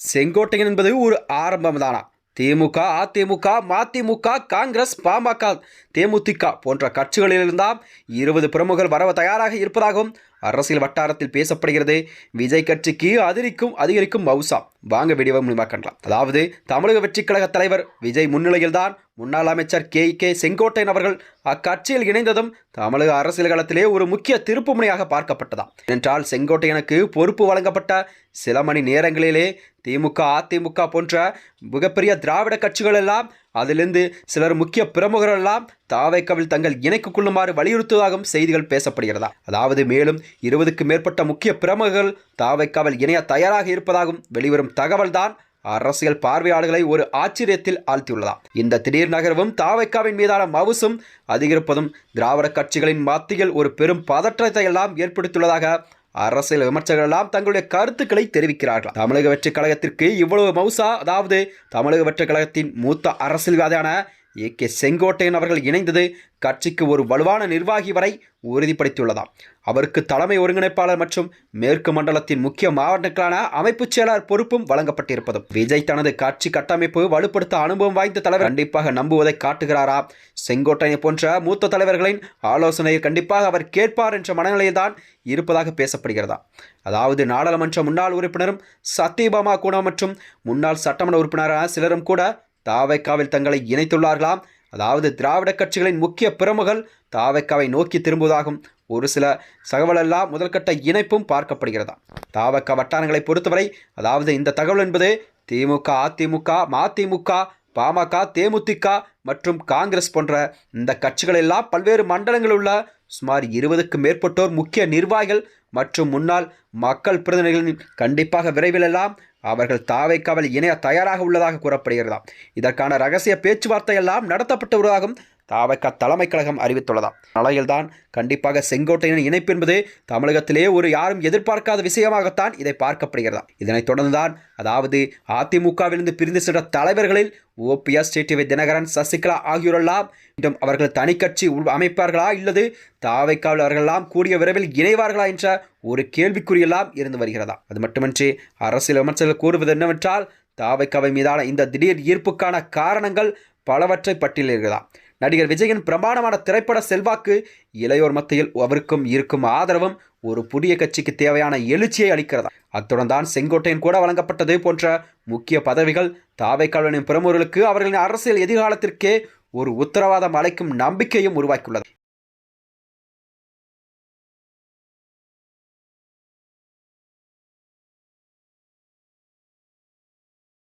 செங்கோட்டையன் என்பது ஒரு ஆரம்பம் தானா திமுக அதிமுக மதிமுக காங்கிரஸ் பாமக தேமுதிக போன்ற கட்சிகளிலிருந்தாம் இருபது பிரமுகர் வரவ தயாராக இருப்பதாகவும் அரசியல் வட்டாரத்தில் பேசப்படுகிறது. விஜய் கட்சிக்கு அதிரிக்கும் அதிகரிக்கும் மவுசா. வாங்க வீடியோ மூலியமா கண்டலாம். அதாவது தமிழக வெற்றிக் கழக தலைவர் விஜய் முன்னிலையில்தான் முன்னாள் அமைச்சர் கே. கே. செங்கோட்டையன் அவர்கள் அக்கட்சியில் இணைந்ததும் தமிழக அரசியல் களத்திலே ஒரு முக்கிய திருப்புமுனையாக பார்க்கப்பட்டதாம். என்றால் செங்கோட்டையனுக்கு பொறுப்பு வழங்கப்பட்ட சில மணி நேரங்களிலே திமுக அதிமுக போன்ற மிகப்பெரிய திராவிட கட்சிகள் எல்லாம் அதிலிருந்து சிலர் முக்கிய பிரமுகர்கள் எல்லாம் தாவைக்கவில் தங்கள் இணைக்கு கொள்ளுமாறு வலியுறுத்துவதாகவும் செய்திகள் பேசப்படுகிறதா அதாவது மேலும் இருபதுக்கு மேற்பட்ட முக்கிய பிரமுகர்கள் தாவைக்காவல் இணைய தயாராக இருப்பதாகவும் வெளிவரும் தகவல்தான் அரசியல் பார்வையாளர்களை ஒரு ஆச்சரியத்தில் ஆழ்த்தியுள்ளதாம். இந்த திடீர் நகர்வும் தாவைக்காவின் மீதான மவுசும் அதிகரிப்பதும் திராவிட கட்சிகளின் மத்தியில் ஒரு பெரும் பதற்றத்தை எல்லாம் ஏற்படுத்தியுள்ளதாக அரசியல் விமர்சகர்கள் எல்லாம் தங்களுடைய கருத்துக்களை தெரிவிக்கிறார்கள். தமிழக வெற்றி கழகத்திற்கு இவ்வளவு மவுசா அதாவது தமிழக வெற்றி கழகத்தின் மூத்த அரசியல்வாதியான ஏ. கே. செங்கோட்டையன் அவர்கள் இணைந்தது கட்சிக்கு ஒரு வலுவான நிர்வாகி வரை உறுதிப்படுத்தியுள்ளதாம். அவருக்கு தலைமை ஒருங்கிணைப்பாளர் மற்றும் மேற்கு மண்டலத்தின் முக்கிய மாவட்டங்களான அமைப்புச் செயலாளர் பொறுப்பும் வழங்கப்பட்டிருப்பதும். விஜய் தனது கட்சி கட்டமைப்பு வலுப்படுத்த அனுபவம் வாய்ந்த தலைவர் கண்டிப்பாக நம்புவதை காட்டுகிறாரா? செங்கோட்டையன் போன்ற மூத்த தலைவர்களின் ஆலோசனையை கண்டிப்பாக அவர் கேட்பார் என்ற மனநிலையில்தான் இருப்பதாக பேசப்படுகிறதா? அதாவது நாடாளுமன்ற முன்னாள் உறுப்பினரும் சத்யபாமா கூட மற்றும் முன்னாள் சட்டமன்ற உறுப்பினரான சிலரும் கூட தாவைக்காவில் தங்களை இணைத்துள்ளார்களாம். அதாவது திராவிட கட்சிகளின் முக்கிய பிரமுகள் தாவைக்காவை நோக்கி திரும்புவதாகும். ஒரு சில தகவலெல்லாம் முதல்கட்ட இணைப்பும் பார்க்கப்படுகிறதா. தாவக்க வட்டாரங்களை பொறுத்தவரை அதாவது இந்த தகவல் என்பது திமுக அதிமுக மதிமுக பாமக தேமுதிக மற்றும் காங்கிரஸ் போன்ற இந்த கட்சிகள் எல்லாம் பல்வேறு மண்டலங்களில் உள்ள சுமார் இருபதுக்கும் மேற்பட்டோர் முக்கிய நிர்வாகிகள் மற்றும் முன்னாள் மக்கள் பிரதிநிதிகளின் கண்டிப்பாக விரைவில் எல்லாம் அவர்கள் தாவைக்காவல் இணைய தயாராக உள்ளதாக கூறப்படுகிறதாம். இதற்கான ரகசிய பேச்சுவார்த்தை எல்லாம் நடத்தப்பட்டு வருவதாகவும் தாவைக்கா தலைமை கழகம் அறிவித்துள்ளதாம். நிலையில்தான் கண்டிப்பாக செங்கோட்டையின் இணைப்பு என்பது தமிழகத்திலே ஒரு யாரும் எதிர்பார்க்காத விஷயமாகத்தான் இதை பார்க்கப்படுகிறதா இதனைத் தொடர்ந்துதான் அதாவது அதிமுகவிலிருந்து பிரிந்து சென்ற தலைவர்களில் ஓபிஎஸ் டிடிவி தினகரன் சசிகலா ஆகியோரெல்லாம் மீண்டும் அவர்கள் தனிக்கட்சி உள் அமைப்பார்களா இல்லது தாவைக்காவில் அவர்களெல்லாம் கூடிய விரைவில் இணைவார்களா என்ற ஒரு கேள்விக்குறியெல்லாம் இருந்து வருகிறதா அது மட்டுமின்றி அரசியல் விமர்சகர்கள் கூறுவது என்னவென்றால் தாவைக்காவை மீதான இந்த திடீர் ஈர்ப்புக்கான காரணங்கள் பலவற்றை பட்டியலிடுகிறதா நடிகர் விஜயின் பிரமாணமான திரைப்பட செல்வாக்கு இளையோர் மத்தியில் அவருக்கும் இருக்கும் ஆதரவும் ஒரு புதிய கட்சிக்கு தேவையான எழுச்சியை அளிக்கிறதா? அத்துடன் தான் செங்கோட்டையன் கூட வழங்கப்பட்டது போன்ற முக்கிய பதவிகள் தாவைக்காலனின் பிரமுகர்களுக்கு அவர்களின் அரசியல் எதிர்காலத்திற்கே ஒரு உத்தரவாதம் அளிக்கும் நம்பிக்கையும் உருவாக்கியுள்ளது.